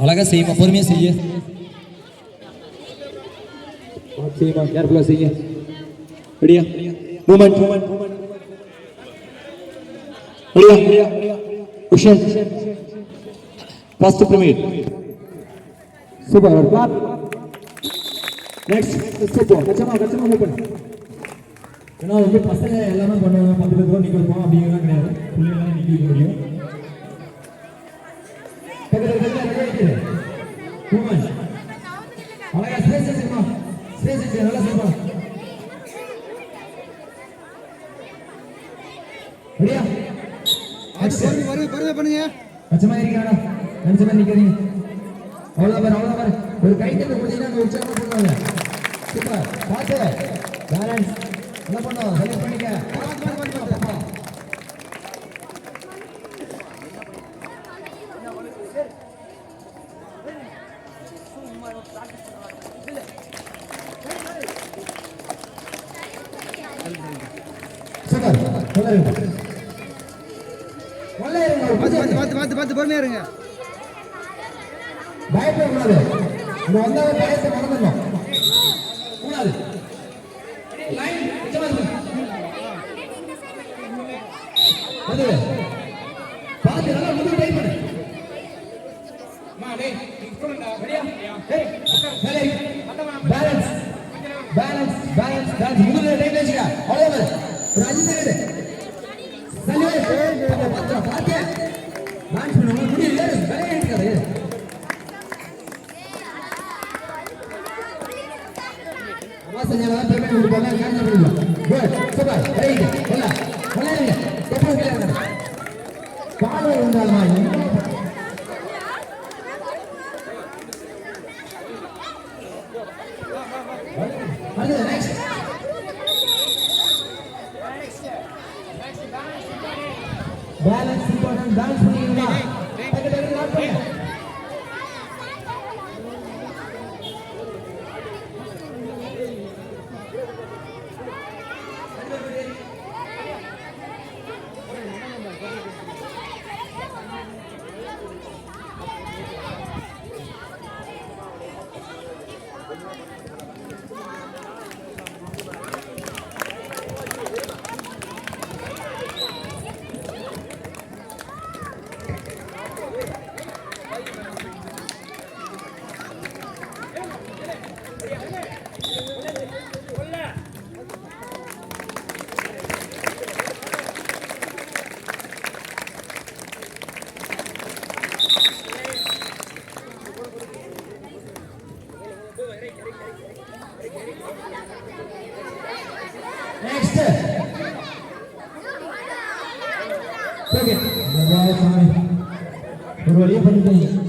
అలాగే same upper మీద చెయ్యి సేమ్ కేర్ఫుల్గా చెయ్యి రెడీయా మూమెంట్ మూమెంట్ రెడీయా question first premier super next super గచ్చమా గచ్చమా ఓపెన్ ஏன்னா வந்து பசங்க எல்லாமே பண்ணுவாங்க. பத்து பேர் நிக்க வைப்போம் அப்படிங்கிறதெல்லாம் கிடையாது. பிள்ளைங்களாம் நிக்க வைக்க முடியும் அழகா ஸ்பேஸ் வச்சுக்கமா ஸ்பேஸ் வச்சு நல்லா செய்யணும் ரெடியா? பொறுமை பொறுமை பண்ணுங்க. அச்சமா இருக்கீங்களா நினைச்சமா நிக்கிறீங்க அவ்வளவுதான் பாரு அவ்வளவுதான் பாரு. ஒரு கை தட்டு கொடுத்தீங்கன்னா அந்த உற்சாகமா பண்ணுவாங்க சூப்பர். பார்த்து பேலன்ஸ் என்ன பண்ணுவோம் செலக்ட் பண்ணிக்க பார்த்து பார்த்து பார்த்து பொறுமையா இருங்க. பயப்படக்கூடாது இங்க வந்தாவே பயத்தை மறந்துடணும். வந்து பார்த்து நல்லா முதல் டைப் பண்ணு. பேலன்ஸ் பேலன்ஸ் பேலன்ஸ் பேலன்ஸ் முதல்ல டைப் வச்சுக்க அவ்வளவுதான் ஒரு அஞ்சு செகண்ட் சரி பார்த்து பார்த்து டான்ஸ் பண்ணுங்க முடியல. வேலையே இருக்காது. வாசனையால பேமெண்ட் கொடுப்பாங்க கேன்சல் பண்ணிடலாம் குட் சூப்பர் ரைட் இல்ல காலை இருந்தாலுமா அடுத்து நெக்ஸ்ட் பேலன்ஸ் ஒரு வழியா பண்ணிட்டீங்க